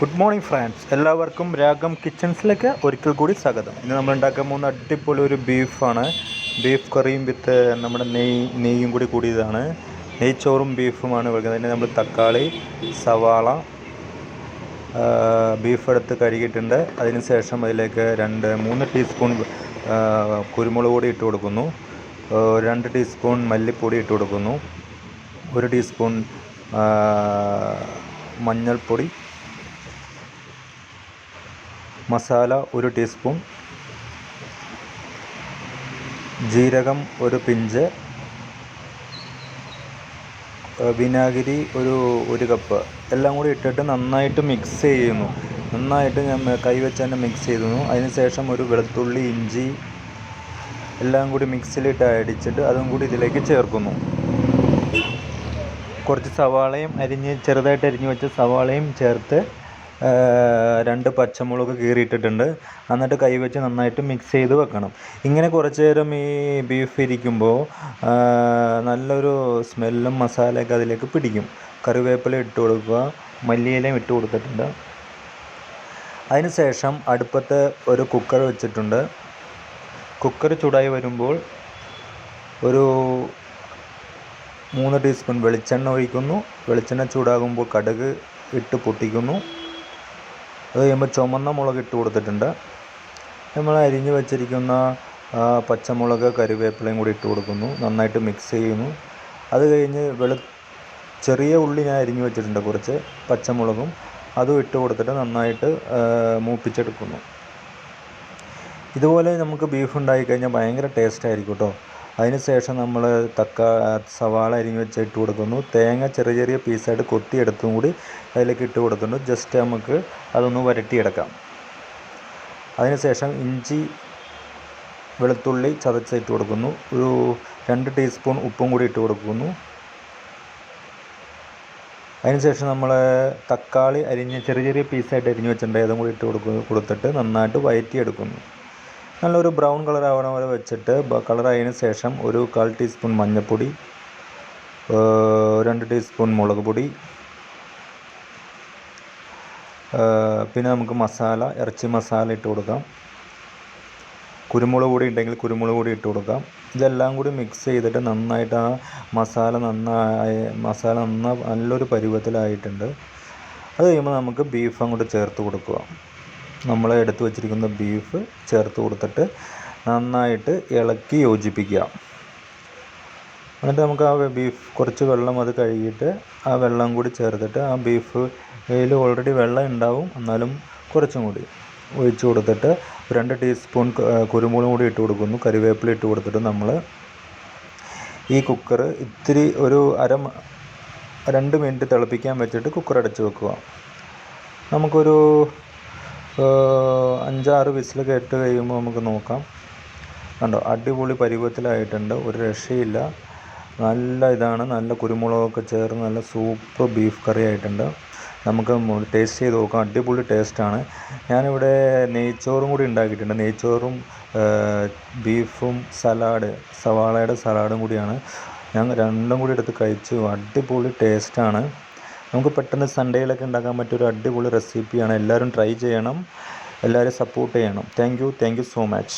Good morning friends എല്ലാവർക്കും രാഗം കിച്ചൺസിലേക്ക് ഒരിക്കൽ കൂടി സ്വാഗതം. ഇന്ന് നമ്മൾ ഉണ്ടാക്കാൻ പോകുന്ന അടിപൊളി ഒരു ബീഫാണ് ബീഫ് കറിയും വിത്ത് നമ്മുടെ നെയ് നെയ്യും കൂടി കൂടിയതാണ്. നെയ്ച്ചോറും ബീഫുമാണ് വെക്കുന്നത്. അതിന് നമ്മൾ തക്കാളി സവാള ബീഫ് എടുത്ത് കഴുകിയിട്ടുണ്ട്. അതിന് ശേഷം അതിലേക്ക് രണ്ട് മൂന്ന് ടീസ്പൂൺ കുരുമുളക് പൊടി ഇട്ട് കൊടുക്കുന്നു. രണ്ട് ടീസ്പൂൺ മല്ലിപ്പൊടി ഇട്ട് കൊടുക്കുന്നു. ഒരു ടീസ്പൂൺ മഞ്ഞൾപ്പൊടി മസാല ഒരു ടീസ്പൂൺ ജീരകം ഒരു പിഞ്ച് വിനാഗിരി ഒരു ഒരു കപ്പ്. എല്ലാം കൂടി ഇട്ടിട്ട് നന്നായിട്ട് മിക്സ് ചെയ്യുന്നു. നന്നായിട്ട് ഞാൻ കൈവച്ച് തന്നെ മിക്സ് ചെയ്യുന്നു അതിനുശേഷം ഒരു വെളുത്തുള്ളി ഇഞ്ചി എല്ലാം കൂടി മിക്സിലിട്ട് അടിച്ചിട്ട് അതും കൂടി ഇതിലേക്ക് ചേർക്കുന്നു. കുറച്ച് സവാളയും അരിഞ്ഞ് ചെറുതായിട്ട് അരിഞ്ഞ് വെച്ച സവാളയും ചേർത്ത് രണ്ട് പച്ചമുളക് കീറിയിട്ടിട്ടുണ്ട്. എന്നിട്ട് കൈ വെച്ച് നന്നായിട്ട് മിക്സ് ചെയ്ത് വെക്കണം. ഇങ്ങനെ കുറച്ച് നേരം ഈ ബീഫ് ഇരിക്കുമ്പോൾ നല്ലൊരു സ്മെല്ലും മസാലയൊക്കെ അതിലേക്ക് പിടിക്കും. കറിവേപ്പില ഇട്ട് കൊടുക്കുക. മല്ലിയിലയും ഇട്ട് കൊടുത്തിട്ടുണ്ട്. അതിന് ശേഷം അടുപ്പത്ത് ഒരു കുക്കർ വെച്ചിട്ടുണ്ട്. കുക്കർ ചൂടായി വരുമ്പോൾ ഒരു മൂന്ന് ടീസ്പൂൺ വെളിച്ചെണ്ണ ഒഴിക്കുന്നു. വെളിച്ചെണ്ണ ചൂടാകുമ്പോൾ കടുക് ഇട്ട് പൊട്ടിക്കുന്നു. അത് കഴിയുമ്പോൾ ചുമന്ന മുളക് ഇട്ട് കൊടുത്തിട്ടുണ്ട്. നമ്മൾ അരിഞ്ഞ് വെച്ചിരിക്കുന്ന പച്ചമുളക് കറിവേപ്പിലയും കൂടി ഇട്ട് കൊടുക്കുന്നു. നന്നായിട്ട് മിക്സ് ചെയ്യുന്നു. അത് കഴിഞ്ഞ് വെളു ചെറിയ ഉള്ളി ഞാൻ അരിഞ്ഞ് വെച്ചിട്ടുണ്ട് കുറച്ച് പച്ചമുളകും. അതും ഇട്ട് കൊടുത്തിട്ട് നന്നായിട്ട് മൂപ്പിച്ചെടുക്കുന്നു. ഇതുപോലെ നമുക്ക് ബീഫ് ഉണ്ടാക്കി കഴിഞ്ഞാൽ ഭയങ്കര ടേസ്റ്റ് ആയിരിക്കും കേട്ടോ അതിന് ശേഷം നമ്മൾ തക്കാ സവാള അരിഞ്ഞ് വെച്ച് ഇട്ട് കൊടുക്കുന്നു. തേങ്ങ ചെറിയ ചെറിയ പീസായിട്ട് കൊത്തിയെടുത്തും കൂടി അതിലേക്ക് ഇട്ട് കൊടുക്കുന്നു. ജസ്റ്റ് നമുക്ക് അതൊന്ന് വരട്ടിയെടുക്കാം. അതിന് ശേഷം ഇഞ്ചി വെളുത്തുള്ളി ചതച്ച് ഇട്ട് കൊടുക്കുന്നു. ഒരു രണ്ട് ടീസ്പൂൺ ഉപ്പും കൂടി ഇട്ട് കൊടുക്കുന്നു. അതിനുശേഷം നമ്മൾ തക്കാളി അരിഞ്ഞ് ചെറിയ ചെറിയ പീസായിട്ട് അരിഞ്ഞ് വെച്ചിട്ടുണ്ട്. അതും കൂടി ഇട്ട് കൊടുക്കുന്നു കൊടുത്തിട്ട് നന്നായിട്ട് വയറ്റിയെടുക്കുന്നു. നല്ലൊരു ബ്രൗൺ കളർ ആവണ വരെ വെച്ചിട്ട് കളർ ആയതിനു ശേഷം ഒരു കാൽ ടീസ്പൂൺ മഞ്ഞൾപ്പൊടി രണ്ട് ടീസ്പൂൺ മുളക് പൊടി പിന്നെ നമുക്ക് മസാല ഇറച്ചി മസാല ഇട്ട് കൊടുക്കാം. കുരുമുളക് പൊടി ഉണ്ടെങ്കിൽ കുരുമുളക് പൊടി ഇട്ട് കൊടുക്കാം. ഇതെല്ലാം കൂടി മിക്സ് ചെയ്തിട്ട് നന്നായിട്ട് ആ മസാല നന്നായി മസാല നന്ന നല്ലൊരു പരുവത്തിലായിട്ടുണ്ട്. അത് കഴിയുമ്പോൾ നമുക്ക് ബീഫ് അങ്ങോട്ട് ചേർത്ത് കൊടുക്കുക. നമ്മൾ എടുത്തു വച്ചിരിക്കുന്ന ബീഫ് ചേർത്ത് കൊടുത്തിട്ട് നന്നായിട്ട് ഇളക്കി യോജിപ്പിക്കുക. എന്നിട്ട് നമുക്ക് ആ ബീഫ് കുറച്ച് വെള്ളം അത് കഴുകിയിട്ട് ആ വെള്ളം കൂടി ചേർത്തിട്ട് ആ ബീഫ് അതിൽ ഓൾറെഡി വെള്ളം ഉണ്ടാവും. എന്നാലും കുറച്ചും കൂടി ഒഴിച്ചു കൊടുത്തിട്ട് രണ്ട് ടീസ്പൂൺ കുരുമുളക് കൂടി ഇട്ട് കൊടുക്കുന്നു. കറിവേപ്പില ഇട്ട് കൊടുത്തിട്ട് നമ്മൾ ഈ കുക്കർ ഇത്തിരി ഒരു അര രണ്ട് മിനിറ്റ് തിളപ്പിക്കാൻ വെച്ചിട്ട് കുക്കർ അടച്ച് വെക്കുക. നമുക്കൊരു അഞ്ചാറ് വിസിൽ കേട്ട് കഴിയുമ്പോൾ നമുക്ക് നോക്കാം. കണ്ടോ അടിപൊളി പരുവത്തിലായിട്ടുണ്ട്. ഒരു രക്ഷയില്ല. നല്ല ഇതാണ്. നല്ല കുരുമുളകൊക്കെ ചേർന്ന് നല്ല സൂപ്പർ ബീഫ് കറി ആയിട്ടുണ്ട് നമുക്ക് ടേസ്റ്റ് ചെയ്ത് നോക്കാം. അടിപൊളി ടേസ്റ്റാണ്. ഞാനിവിടെ നെയ്ച്ചോറും കൂടി ഉണ്ടാക്കിയിട്ടുണ്ട്. നെയ്ച്ചോറും ബീഫും സലാഡ് സവാളയുടെ സലാഡും കൂടിയാണ്. ഞാൻ രണ്ടും കൂടി എടുത്ത് കഴിച്ചു. അടിപൊളി ടേസ്റ്റാണ്. നമുക്ക് പെട്ടെന്ന് സൺഡേയിലൊക്കെ ഉണ്ടാക്കാൻ പറ്റിയൊരു അടിപൊളി റെസിപ്പിയാണ് എല്ലാവരും ട്രൈ ചെയ്യണം. എല്ലാവരും സപ്പോർട്ട് ചെയ്യണം. Thank you thank you so much